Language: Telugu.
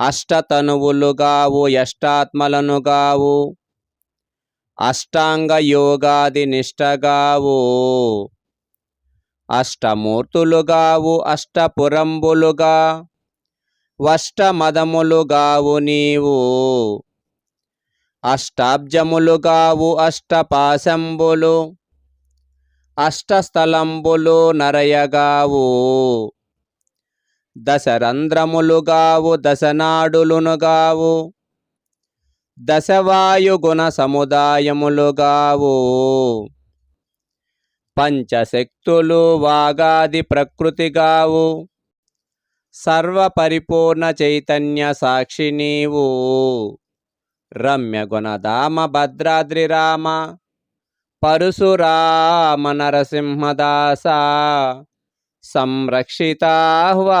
అష్టతనువులుగావు యష్టాత్మలనుగావు అష్టాంగ యోగాది నిష్టగావు అష్టమూర్తులుగావు అష్టపురంబులుగా వష్టమదములుగావు నీవు అష్టాబ్జములుగావు అష్టపాశంబులు అష్టస్థలంబులు నరయగావు. దశరంధ్రములుగావు దశనాడులునుగావు. దశవాయుగుణ సముదాయములుగావు. పంచశక్తులు వాగాది ప్రకృతిగావు. సర్వపరిపూర్ణ చైతన్య సాక్షి నీవు. రమ్యగుణధామ భద్రాద్రి రామ పరశురామ నరసింహదాస సంరక్షితాహ్వా.